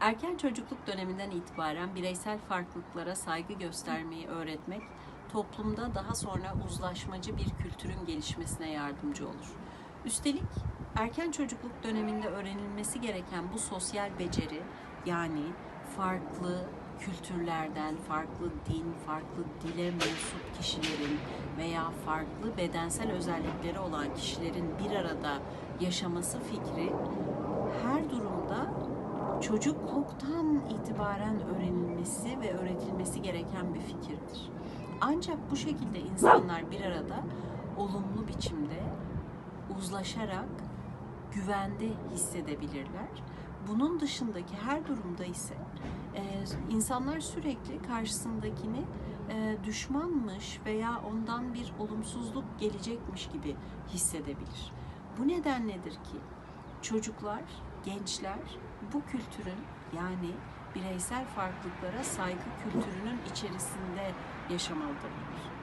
Erken çocukluk döneminden itibaren bireysel farklılıklara saygı göstermeyi öğretmek toplumda daha sonra uzlaşmacı bir kültürün gelişmesine yardımcı olur. Üstelik erken çocukluk döneminde öğrenilmesi gereken bu sosyal beceri yani farklı kültürlerden, farklı din, farklı dile mensup kişilerin veya farklı bedensel özellikleri olan kişilerin bir arada yaşaması fikri çocukluktan itibaren öğrenilmesi ve öğretilmesi gereken bir fikirdir. Ancak bu şekilde insanlar bir arada olumlu biçimde uzlaşarak güvende hissedebilirler. Bunun dışındaki her durumda ise e, insanlar sürekli karşısındakini e, düşmanmış veya ondan bir olumsuzluk gelecekmiş gibi hissedebilir. Bu nedenledir ki çocuklar, gençler bu kültürün yani bireysel farklılıklara saygı kültürünün içerisinde yaşamalıdırlar.